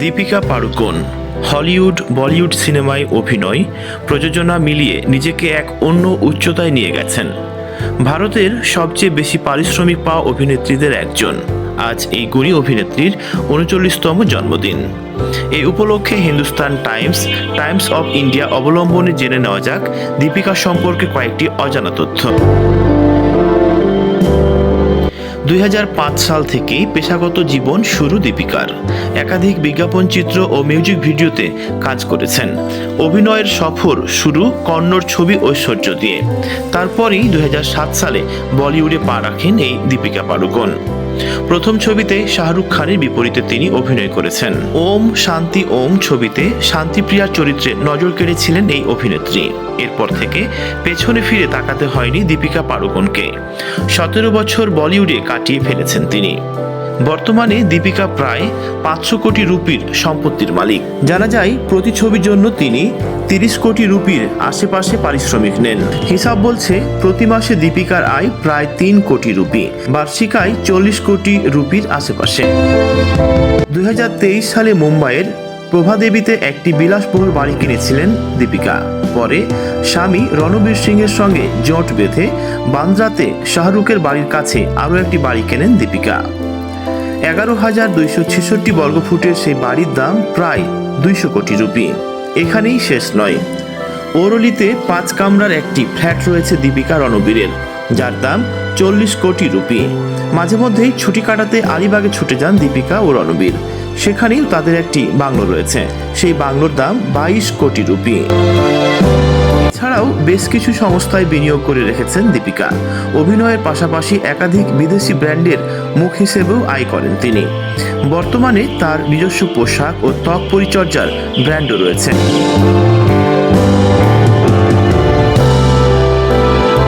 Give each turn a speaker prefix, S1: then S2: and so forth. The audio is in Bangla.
S1: দীপিকা পাড়ুকোন, হলিউড, বলিউড সিনেমায় অভিনয়, প্রযোজনা মিলিয়ে নিজেকে এক অন্য উচ্চতায় নিয়ে গেছেন। ভারতের সবচেয়ে বেশি পারিশ্রমিক পাওয়া অভিনেত্রীদের একজন। আজ এই গুণী অভিনেত্রীর উনচল্লিশতম জন্মদিন। এই উপলক্ষে Hindustan Times Times of India অবলম্বনে জেনে নেওয়া যাক দীপিকা সম্পর্কে কয়েকটি অজানা তথ্য। দুই হাজার পাঁচ সাল থেকেই পেশাগত জীবন শুরু দীপিকার। একাধিক বিজ্ঞাপন চিত্র ও মিউজিক ভিডিওতে কাজ করেছেন। অভিনয়ের সফর শুরু কন্নড় ছবি ঐশ্বর্য দিয়ে। তারপরেই দুই সালে বলিউডে পা রাখেন এই দীপিকা পাড়ুকোন। প্রথম ছবিতে শাহরুখ খানের বিপরীতে তিনি অভিনয় করেছেন। ওম শান্তি ওম ছবিতে শান্তিপ্রিয়ার চরিত্রে নজর কেড়েছিলেন এই অভিনেত্রী। এরপর থেকে পেছনে ফিরে তাকাতে হয়নি দীপিকা পাড়ুকোনকে। সতেরো বছর বলিউডে কাটিয়ে ফেলেছেন তিনি। বর্তমানে দীপিকা প্রায় পাঁচশো কোটি রুপির সম্পত্তির মালিক। জানা যায়, প্রতি ছবির জন্য তিনি তিরিশ কোটি রুপির আশেপাশে পারিশ্রমিক নেন। হিসাব বলছে, প্রতি মাসে দীপিকার আয় প্রায় তিন কোটি রুপি, বার্ষিক আয় চল্লিশ কোটি রুপির আশেপাশে। দুই হাজার তেইশ সালে মুম্বাইয়ের প্রভাদেবীতে একটি বিলাসবহুল বাড়ি কিনেছিলেন দীপিকা। পরে স্বামী রণবীর সিংয়ের সঙ্গে জোট বেঁধে বান্দ্রাতে শাহরুখের বাড়ির কাছে আরও একটি বাড়ি কেনেন দীপিকা। এগারো হাজার দুইশো ছেষট্টি বর্গফুটের সেই বাড়ির দাম প্রায় দুইশো কোটি রুপি। এখানেই শেষ নয়। ওরলিতে পাঁচ কামরার একটি ফ্ল্যাট রয়েছে দীপিকা রণবীরের, যার দাম চল্লিশ কোটি রুপি। মাঝে মধ্যেই ছুটি কাটাতে আলিবাগে ছুটে যান দীপিকা ও রণবীর। সেখানেই তাদের একটি বাংলো রয়েছে। সেই বাংলোর দাম বাইশ কোটি রুপি। এছাড়াও বেশ কিছু সংস্থায় বিনিয়োগ করে রেখেছেন দীপিকা। অভিনয়ের পাশাপাশি একাধিক বিদেশি ব্র্যান্ডের মুখ হিসেবেও আয় করেন তিনি। বর্তমানে তার নিজস্ব পোশাক ও ত্বক পরিচর্যার ব্র্যান্ডও রয়েছে।